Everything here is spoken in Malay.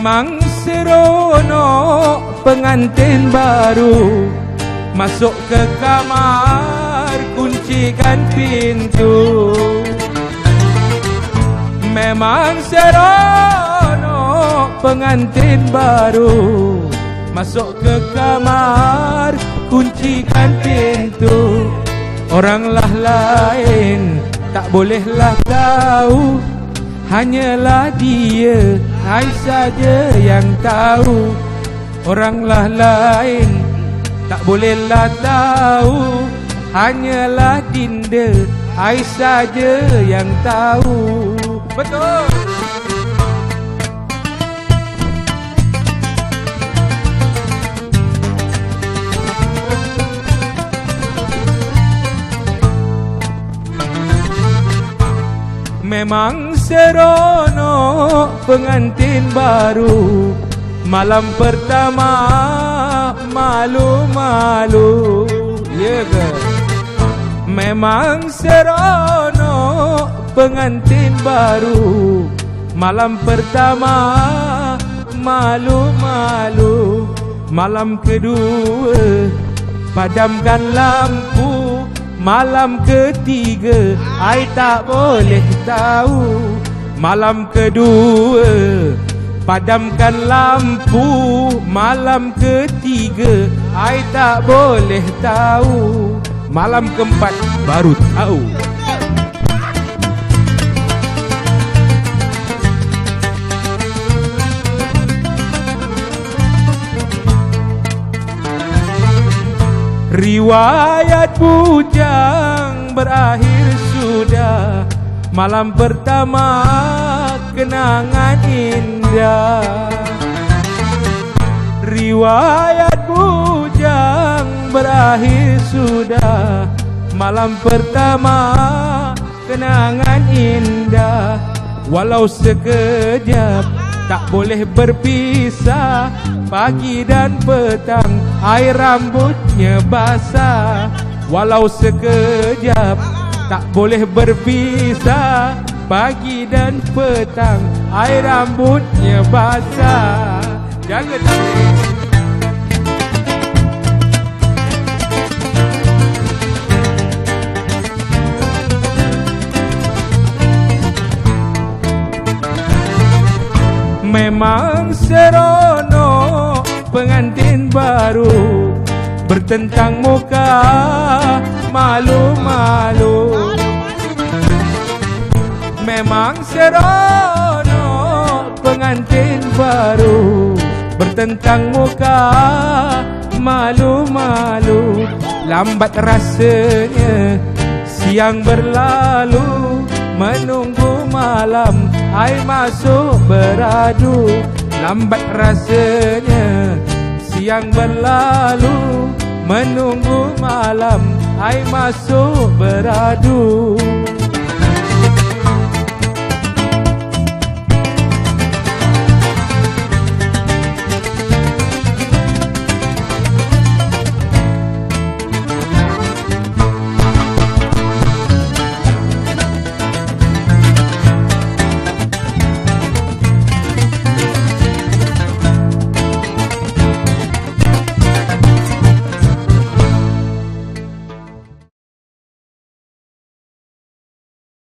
Memang seronok pengantin baru. Masuk ke kamar kuncikan pintu. Memang seronok pengantin baru. Masuk ke kamar kuncikan pintu. Oranglah lain tak bolehlah tahu Hanyalah dia Hai saja yang tahu. Oranglah lain Tak bolehlah tahu. Hanyalah dinda Hai saja yang tahu. Betul. Memang seronok pengantin baru. Malam pertama malu-malu. Ya ke? Memang seronok pengantin baru. Malam pertama malu-malu. Malam kedua padamkan lampu. Malam ketiga I tak boleh tahu Malam kedua Padamkan lampu. Malam ketiga I tak boleh tahu. Malam keempat baru tahu. Riwayat bujang berakhir sudah Malam pertama kenangan indah. Riwayat bujang berakhir sudah. Malam pertama kenangan indah. Walau sekejap tak boleh berpisah. Pagi dan petang air rambutnya basah. Walau sekejap tak boleh berpisah Pagi dan petang. Air rambutnya basah. Jaga tangan Memang seronok pengantin baru Bertentang muka malu-malu Memang seronok. Pengantin baru Bertentang muka malu-malu. Lambat rasanya siang berlalu Menunggu malam Ai masuk beradu. Lambat rasanya Siang berlalu Menunggu malam Ai masuk beradu